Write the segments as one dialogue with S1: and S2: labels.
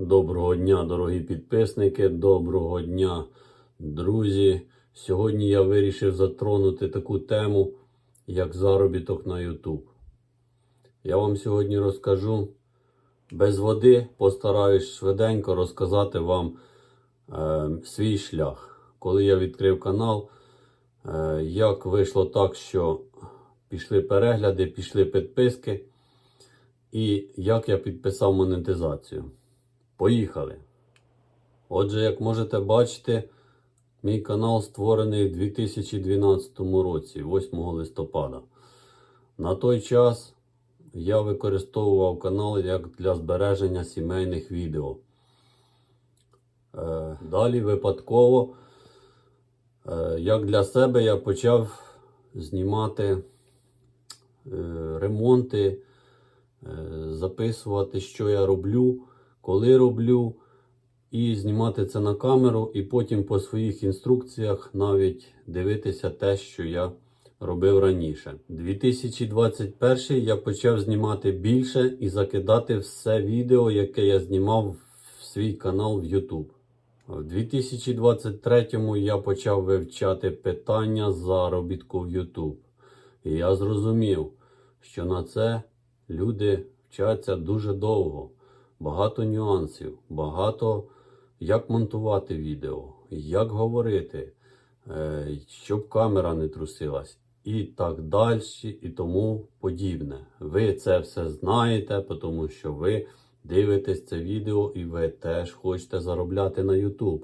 S1: Доброго дня, дорогі підписники, доброго дня, друзі. Сьогодні я вирішив затронути таку тему, як заробіток на YouTube. Я вам сьогодні розкажу без води, постараюсь швиденько розказати вам е, свій шлях. Коли я відкрив канал, е, як вийшло так, що пішли перегляди, пішли підписки, і як я підписав монетизацію. Поїхали. Отже, як можете бачити, мій канал створений в 2012 році, 8 листопада. На той час я використовував канал як для збереження сімейних відео. Е, Далі випадково, е, як для себе, я почав знімати е, ремонти, записувати, що я роблю, коли роблю, і знімати це на камеру, і потім по своїх інструкціях навіть дивитися те, що я робив раніше. 2021 я почав знімати більше і закидати все відео, яке я знімав в свій канал в YouTube. В 2023 я почав вивчати питання заробітку в YouTube. І я зрозумів, що на це люди вчаться дуже довго. Багато нюансів, багато як монтувати відео, як говорити, е, щоб камера не трусилась, і так далі, і тому подібне. Ви це все знаєте, тому що ви дивитесь це відео і ви теж хочете заробляти на YouTube.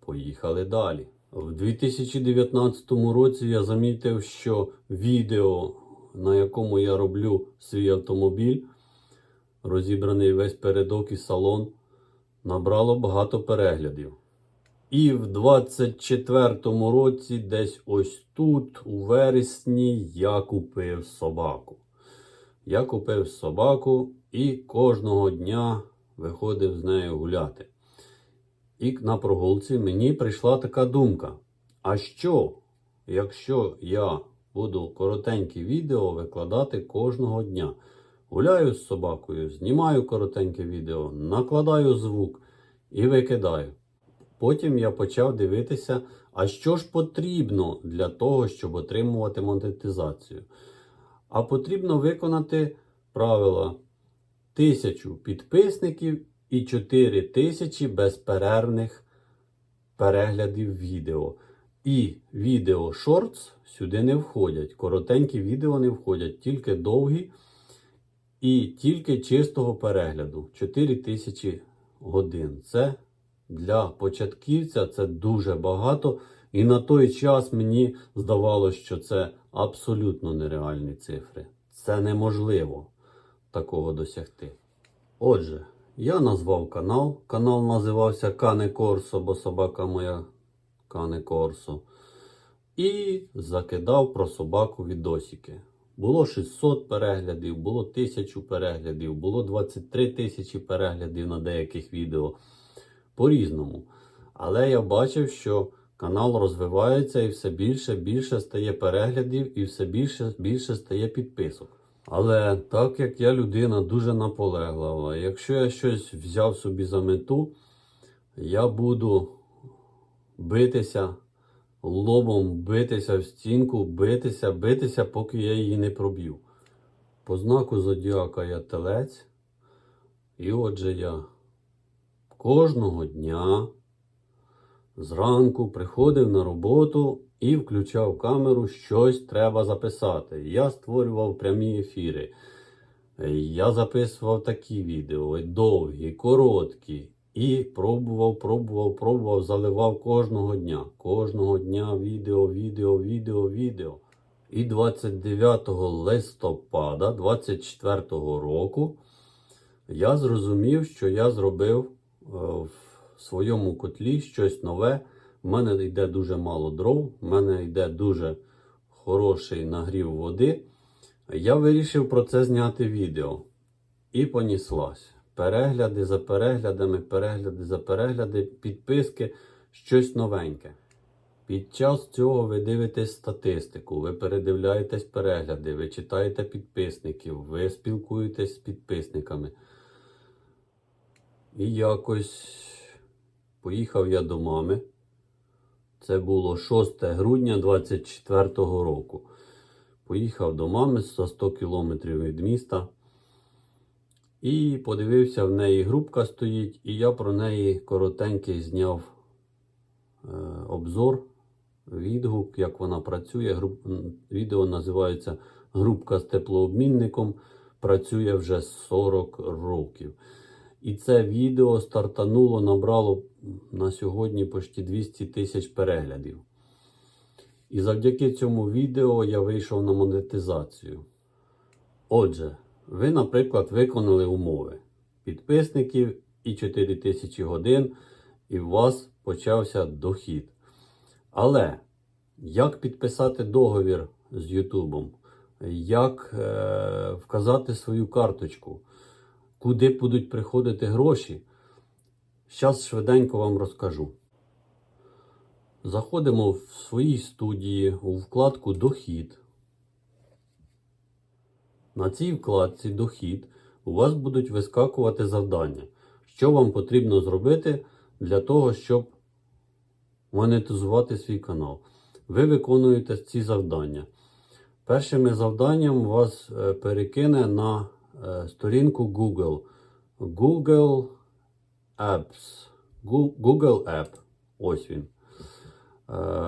S1: Поїхали далі. В 2019 році я замітив, що відео, на якому я роблю свій автомобіль, розібраний весь передок і салон, набрало багато переглядів. І в 24-му році, десь ось тут, у вересні, я купив собаку. Я купив собаку і кожного дня виходив з нею гуляти. І на прогулці мені прийшла така думка: а що, якщо я буду коротенькі відео викладати кожного дня? Гуляю з собакою, знімаю коротеньке відео, накладаю звук і викидаю. Потім я почав дивитися, а що ж потрібно для того, щоб отримувати монетизацію. А потрібно виконати правила тисячу підписників і 4 тисячі безперервних переглядів відео. І відео шортс сюди не входять. Коротенькі відео не входять, тільки довгі і тільки чистого перегляду 4 тисячі годин. Це для початківця це дуже багато. І на той час мені здавалося, що це абсолютно нереальні цифри. Це неможливо такого досягти. Отже, я назвав канал. Канал називався Кане Корсо, бо собака моя Кане Корсо. І закидав про собаку відосики. Було 600 переглядів, було 1000 переглядів, було 23 тисячі переглядів на деяких відео. По-різному. Але я бачив, що канал розвивається і все більше більше стає переглядів і все більше більше стає підписок. Але так як я людина дуже наполеглива, якщо я щось взяв собі за мету, я буду битися лобом, битися в стінку, битися, битися, поки я її не проб'ю. По знаку зодіака я телець. І отже я кожного дня зранку приходив на роботу і включав камеру, щось треба записати. Я створював прямі ефіри. Я записував такі відео, довгі, короткі. І пробував, пробував, пробував, заливав кожного дня. Кожного дня відео, відео, відео, відео. І 29 листопада 24 року я зрозумів, що я зробив е, в своєму котлі щось нове. У мене йде дуже мало дров, у мене йде дуже хороший нагрів води. Я вирішив про це зняти відео. І поніслась. Перегляди за переглядами, перегляди за перегляди, підписки, щось новеньке. Під час цього ви дивитесь статистику, ви передивляєтесь перегляди, ви читаєте підписників, ви спілкуєтесь з підписниками. І якось поїхав я до мами. Це було 6 грудня 24 року. Поїхав до мами за 100 кілометрів від міста. І подивився, в неї групка стоїть, і я про неї коротенький зняв е, обзор, відгук, як вона працює. Груп... Відео називається Групка з теплообмінником. Працює вже 40 років. І це відео стартануло, набрало на сьогодні почти 200 тисяч переглядів. І завдяки цьому відео я вийшов на монетизацію. Отже, ви, наприклад, виконали умови підписників і 4000 годин, і у вас почався дохід. Але як підписати договір з Ютубом? Як е, вказати свою карточку? Куди будуть приходити гроші? Зараз швиденько вам розкажу. Заходимо в своїй студії у вкладку Дохід. На цій вкладці Дохід у вас будуть вискакувати завдання, що вам потрібно зробити для того, щоб монетизувати свій канал. Ви виконуєте ці завдання. Першими завданням вас е, перекине на е, сторінку Google. Google Apps. Google App. Ось він. Е,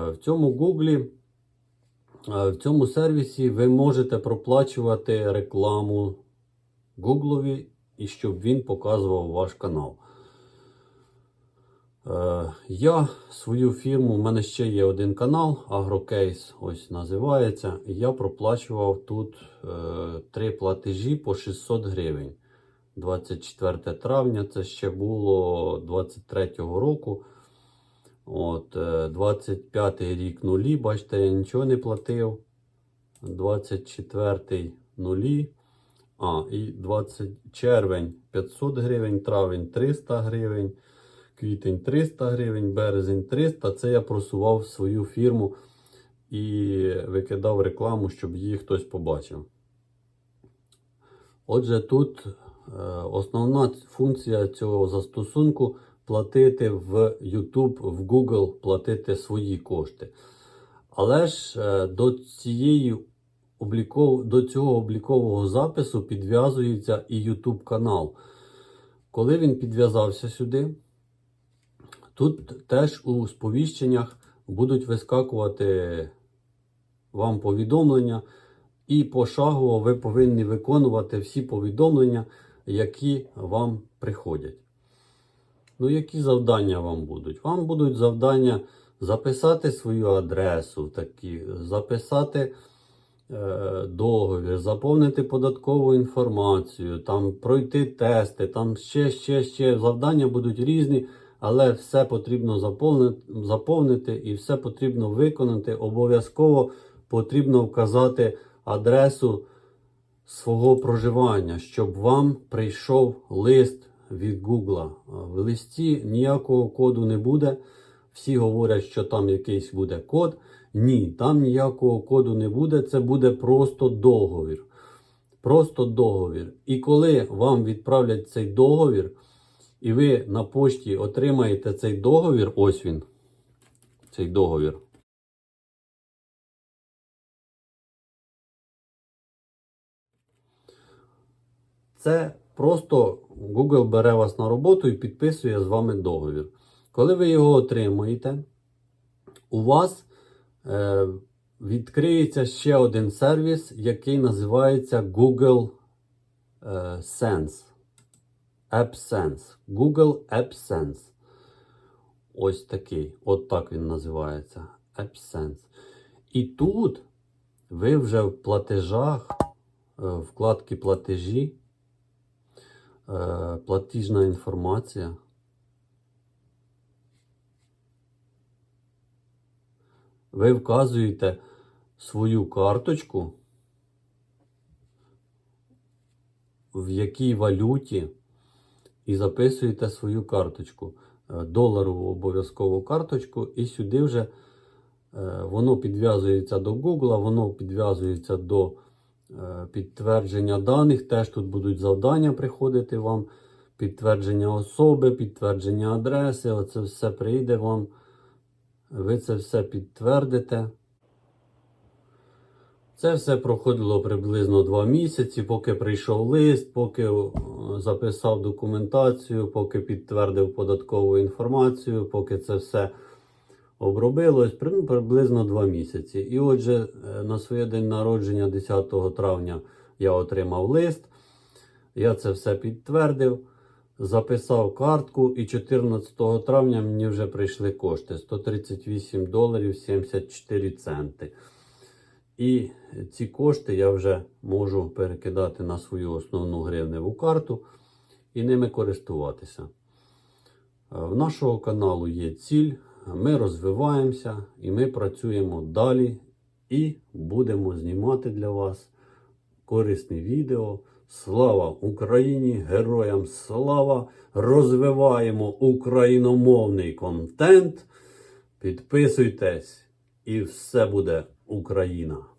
S1: В цьому Google, в цьому сервісі ви можете проплачувати рекламу Гуглові і щоб він показував ваш канал. Е, Я свою фірму, в мене ще є один канал, Агрокейс, ось називається. Я проплачував тут е, три платежі по 600 гривень. 24 травня, це ще було 23-го року. От, е, 25-й рік нулі, бачите, я нічого не платив. 24-й нулі. А, і 20 червень 500 гривень, травень 300 гривень, квітень 300 гривень, березень 300. Це я просував свою фірму і викидав рекламу, щоб її хтось побачив. Отже, тут е, основна функція цього застосунку платити в YouTube, в Google, платити свої кошти. Але ж е, до цієї обліков... до цього облікового запису підв'язується і YouTube канал. Коли він підв'язався сюди, тут теж у сповіщеннях будуть вискакувати вам повідомлення, і пошагово ви повинні виконувати всі повідомлення, які вам приходять. Ну, які завдання вам будуть? Вам будуть завдання записати свою адресу, такі, записати е, договір, заповнити податкову інформацію, там пройти тести, там ще, ще, ще завдання будуть різні, але все потрібно заповнити, заповнити і все потрібно виконати. Обов'язково потрібно вказати адресу свого проживання, щоб вам прийшов лист від Google. В листі ніякого коду не буде. Всі говорять, що там якийсь буде код. Ні, там ніякого коду не буде. Це буде просто договір. Просто договір. І коли вам відправлять цей договір, і ви на пошті отримаєте цей договір, ось він, цей договір. Це просто Google бере вас на роботу і підписує з вами договір. Коли ви його отримаєте, у вас е, відкриється ще один сервіс, який називається Google е, Sense. AppSense. Google AppSense. Ось такий. От так він називається. AppSense. І тут ви вже в платежах, е, вкладки платежі, платіжна інформація. Ви вказуєте свою карточку, в якій валюті, і записуєте свою карточку. Е, Доларову обов'язкову карточку, і сюди вже е, воно підв'язується до Google, воно підв'язується до е, підтвердження даних. Теж тут будуть завдання приходити вам підтвердження особи, підтвердження адреси. Оце все прийде вам. Ви це все підтвердите. Це все проходило приблизно два місяці, поки прийшов лист, поки записав документацію, поки підтвердив податкову інформацію, поки це все обробилось, приблизно два місяці. І отже, е, на своє день народження, 10 травня, я отримав лист. Я це все підтвердив, записав картку, і 14 травня мені вже прийшли кошти 138 доларів 74 центи. І ці кошти я вже можу перекидати на свою основну гривневу карту і ними користуватися. Е, В нашого каналу є ціль, ми розвиваємося і ми працюємо далі і будемо знімати для вас корисні відео. Слава Україні! Героям слава! Розвиваємо україномовний контент. Підписуйтесь, і все буде Україна!